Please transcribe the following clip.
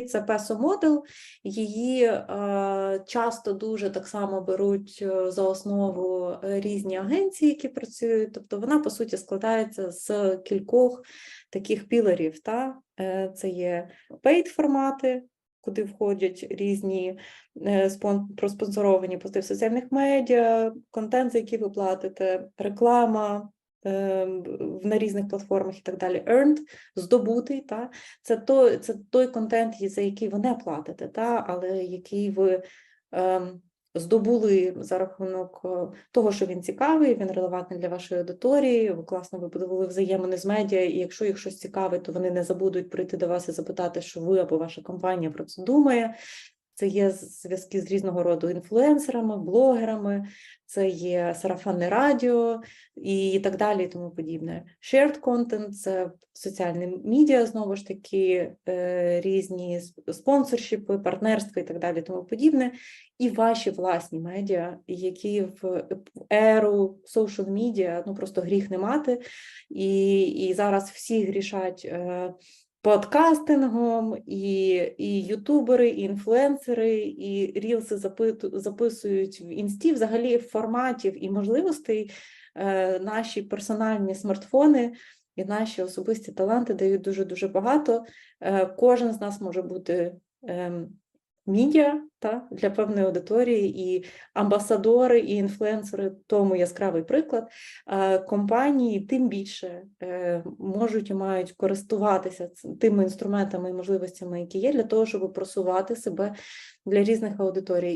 Це песо-модел, її е, часто дуже так само беруть е, за основу е, різні агенції, які працюють. Тобто вона, по суті, складається з кількох таких пілерів. Та? Е, Це є paid формати, куди входять різні е, спон- проспонсоровані пости в соціальних медіа, контент, за який ви платите, реклама на різних платформах і так далі. Earned, здобутий, та? це той, це той контент, за який ви не платите, та? але який ви ем, здобули за рахунок е, того, що він цікавий, він релевантний для вашої аудиторії, ви класно вибудували взаємини з медіа, і якщо їх щось цікавить, то вони не забудуть прийти до вас і запитати, що ви або ваша компанія про це думає. Це є зв'язки з різного роду інфлюенсерами, блогерами, це є сарафанне радіо і так далі, і тому подібне. Shared content – це соціальні медіа, знову ж таки, е, різні сп- спонсоршіпи, партнерства і так далі, і тому подібне. І ваші власні медіа, які в еру social media, ну просто гріх не мати. І, і зараз всі грішать е, подкастингом, і, і ютубери, і інфлюенсери, і рілси записують в інсті, взагалі форматів і можливостей е, наші персональні смартфони і наші особисті таланти дають дуже-дуже багато. Е, Кожен з нас може бути медіа та, для певної аудиторії, і амбасадори, і інфлюенсери тому яскравий приклад. Компанії тим більше е, можуть і мають користуватися тими інструментами і можливостями, які є, для того, щоб просувати себе для різних аудиторій.